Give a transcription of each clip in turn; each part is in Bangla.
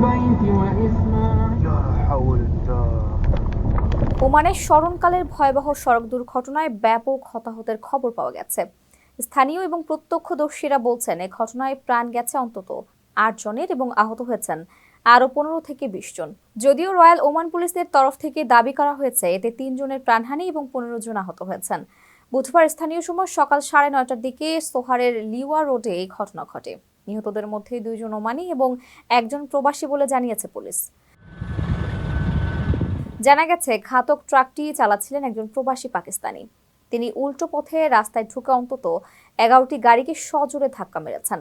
البيت وإسماعيل لا حول الله ওমানের স্মরণকালের ভয়াবহ সড়ক দুর্ঘটনায় ব্যাপক হতাহতের খবর পাওয়া গেছে স্থানীয় এবং প্রত্যক্ষদর্শীরা বলছেন এই ঘটনায় প্রাণ গেছে অন্তত আট জনের এবং আহত হয়েছেন আরও পনেরো থেকে বিশ জন যদিও রয়্যাল ওমান পুলিশের তরফ থেকে দাবি করা হয়েছে এতে তিন জনের প্রাণহানি এবং পনেরো জন আহত হয়েছেন বুধবার স্থানীয় সময় সকাল সাড়ে নয়টার দিকে সোহারের লিওয়া রোডে এই ঘটনা ঘটে নিহতদের মধ্যে দুইজন ওমানি এবং একজন প্রবাসী বলে জানিয়েছে পুলিশ। জানা গেছে, ঘাতক ট্রাকটি চালাচ্ছিলেন একজন প্রবাসী পাকিস্তানি। তিনি উল্টো পথে রাস্তায় ঢুকে অন্তত এগারোটি গাড়িকে সজোরে ধাক্কা মেরেছেন।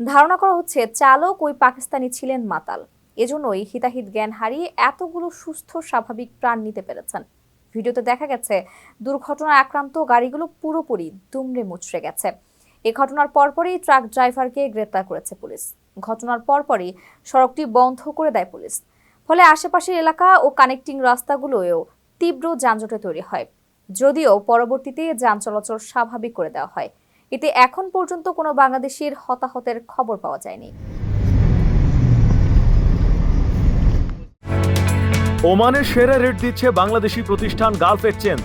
ধারণা করা হচ্ছে, চালক ওই পাকিস্তানি ছিলেন মাতাল। এজন্যই হিতাহিত জ্ঞান হারিয়ে এতগুলো সুস্থ, স্বাভাবিক প্রাণ নিতে পেরেছেন। ভিডিওতে দেখা গেছে, দুর্ঘটনায় আক্রান্ত গাড়িগুলো পুরোপুরি দুমড়ে মুচড়ে গেছে। এ ঘটনার পরপরই ট্রাক ড্রাইভারকে গ্রেপ্তার করেছে পুলিশ। ঘটনার পরপরই সড়কটি বন্ধ করে দেয় পুলিশ। ফলে আশেপাশের এলাকা ও কানেক্টিং রাস্তাগুলোয়েও তীব্র যানজটে তৈরি হয়। যদিও পরবর্তীতে যান চলাচল স্বাভাবিক করে দেওয়া হয়। এতে এখন পর্যন্ত কোনো বাংলাদেশের হতাহতের খবর পাওয়া যায়নি। ওমানের সেরা রেট দিচ্ছে বাংলাদেশি প্রতিষ্ঠান গালফ এক্সচেঞ্জ।